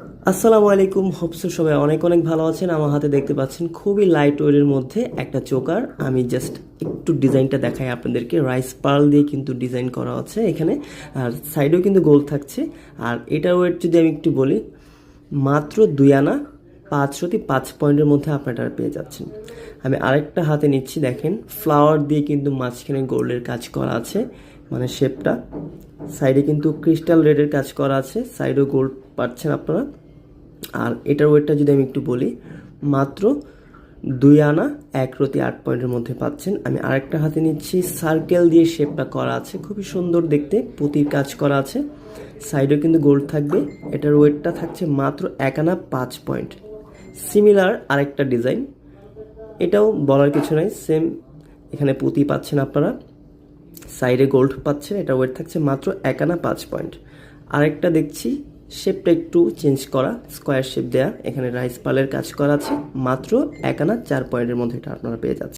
আসসালামু আলাইকুম হোপসো সবাই অনেক অনেক ভালো আছেন। আমার হাতে দেখতে পাচ্ছেন খুবই লাইট ওয়েটের মধ্যে একটা চোকার। আমি জাস্ট একটু ডিজাইনটা দেখাই আপনাদেরকে। রাইস পার্ল দিয়ে কিন্তু ডিজাইন করা আছে এখানে। আর সাইডেও কিন্তু গোল থাকছে। আর এটার ওয়েট যদি আমি একটু বলি, মাত্র দুই আনা পাঁচশোতে পাঁচ পয়েন্টের মধ্যে আপনারা পেয়ে যাচ্ছেন। আমি আরেকটা হাতে নিচ্ছি, দেখেন। ফ্লাওয়ার দিয়ে কিন্তু মাঝখানে গোল্ডের কাজ করা আছে। মানে শেপটা। সাইডে কিন্তু ক্রিস্টাল রেডের কাজ করা আছে। সাইডেও গোল্ড পাচ্ছেন আপনারা। আর এটার ওয়েটটা যদি আমি একটু বলি, মাত্র দুই আনা, এক রতি আট পয়েন্টের মধ্যে পাচ্ছেন। আমি আরেকটা হাতে নিচ্ছি সার্কেল দিয়ে শেপটা করা আছে। খুবই সুন্দর দেখতে, পুঁতির কাজ করা আছে। সাইডেও কিন্তু গোল্ড থাকবে। এটার ওয়েটটা থাকছে মাত্র এক আনা পাঁচ পয়েন্ট সিমিলার আরেকটা ডিজাইন এটাও বলার কিছু নাই সেম এখানে পুঁতি পাচ্ছেন আপনারা। সাইডে গোল্ড পাচ্ছেন, এটা ওয়েট থাকছে মাত্র এক আনা পাঁচ পয়েন্ট আরেকটা দেখছি শেপটা একটু চেঞ্জ করা স্কোয়ার শেপ দেয়া। এখানে রাইস পালের কাজ করা আছে, মাত্র এক আনা চার পয়েন্টের মধ্যে এটা আপনারা পেয়ে যাচ্ছেন।